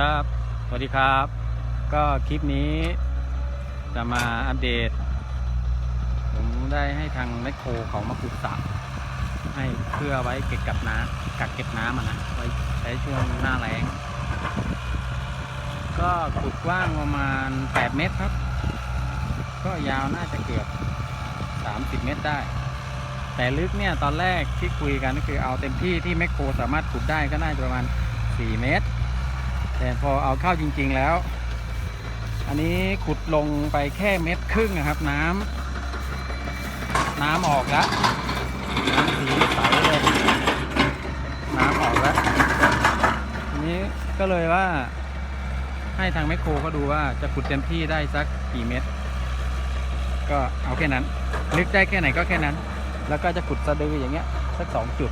ครับ สวัสดีครับ ก็คลิปนี้จะมาอัปเดต ผมได้ให้ทางแมคโครเขามาขุดสระให้เพื่อไว้เก็บกับน้ำกักเก็บน้ำนะไว้ใช้ช่วงหน้าแล้ง ก็ขุดกว้างประมาณ 8 เมตรครับ ก็ยาวน่าจะเกือบ 30 เมตรได้ แต่ลึกเนี่ยตอนแรกที่คุยกันก็คือเอาเต็มที่ที่แมคโครสามารถขุดได้ก็น่าจะประมาณ 4 เมตร แต่พอเอาเข้าจริง ๆแล้ว อันนี้ขุดลงไปแค่เม็ดครึ่งนะครับ น้ำน้ำออกแล้วน้ำสีใสเลยน้ำออกแล้วทีนี้ก็เลยว่า ให้ทางแมคโครเขาดูว่าจะขุดเต็มที่ได้สักกี่เม็ดก็เอาแค่นั้น ลึกได้แค่ไหนก็แค่นั้น แล้วก็จะขุดสะดืออย่างเงี้ยสักสองจุด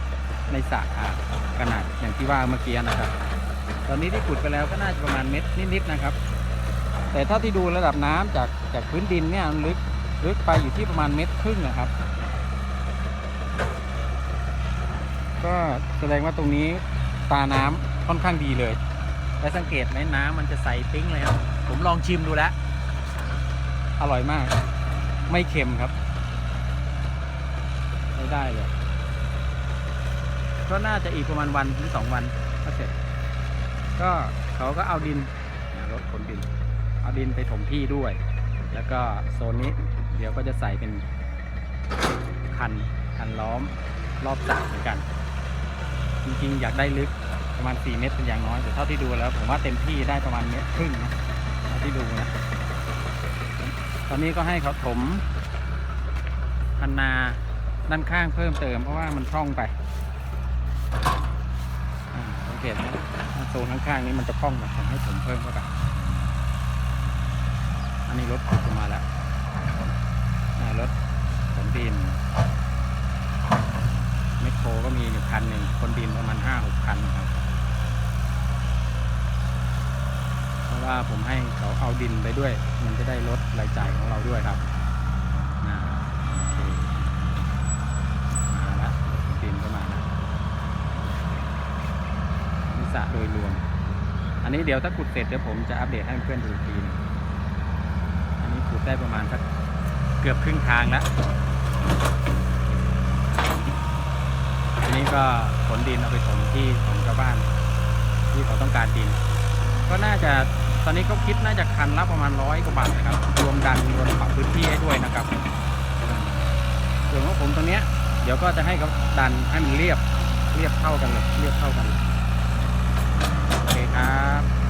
ในสระขนาดอย่างที่ว่าเมื่อกี้นะครับ อนนี้ที่ขุดไปแล้วก็น่าจะประมาณเม็ดนิดๆนะครับ แต่เท่าที่ดูระดับน้ำจากจากพื้นดินเนี่ยมันลึกลึกไปอยู่ที่ประมาณเม็ดครึ่งนะครับ ก็แสดงว่าตรงนี้ตาน้ำค่อนข้างดีเลย และสังเกตไหมน้ำมันจะใสปิ้งเลยครับ ผมลองชิมดูแล้ว อร่อยมาก ไม่เค็มครับไม่ได้เลยก็น่าจะอีกประมาณวันถึงสองวันก็เสร็จ ก็เขาก็เอาดินรถขนดิน เอาดินไปถมที่ด้วย แล้วก็โซนนี้เดี๋ยวก็จะใส่เป็นคันคันล้อมรอบสระเหมือนกัน จริงๆ อยากได้ลึกประมาณ 4 เมตรเป็นอย่างน้อยแต่เท่าที่ดูแล้ว ผมว่าเต็มที่ได้ประมาณเมตรครึ่งนะเท่าที่ดูนะตอนนี้ก็ให้เขาถมคันนาด้านข้างเพิ่มเติมเพราะว่ามันพร่องไปอ่าสังเกตไหม โซนข้างๆนี้มันจะพร่องแบบผมให้ถมเพิ่มเข้าไปอันนี้รถขุดขึ้นมาแล้วรถขนดินแมคโครก็มีหนึ่งคันหนึ่งคนดินประมาณห้าหกคันครับ เพราะว่าผมให้เขาเอาดินไปด้วย มันจะได้ลดรายจ่ายของเราด้วยครับอ่าโอเคมาแล้วรถขนดินก็มาแล้วนิ สระโดยรวม อันนี้เดี๋ยวถ้าขุดเสร็จเดี๋ยวผมจะอัปเดตให้เพื่อนๆดูอีกทีหนึงอันนี้ขุดได้ประมาณสักเกือบครึ่งทางแล้วอันนี้ก็ขนดินเอาไปถมที่ของชาวบ้าน ที่เขาต้องการดิน ก็น่าจะตอนนี้เขาคิดน่าจะคันละประมาณร้อยกว่าบาทนะครับ รวมดันรวมปรับพื้นที่ให้ด้วยนะครับ ส่วนของผมตรงเนี้ยเดี๋ยวก็จะให้เขาดันให้มันเรียบเรียบเท่ากันเลยเรียบเท่ากันเลย ครับ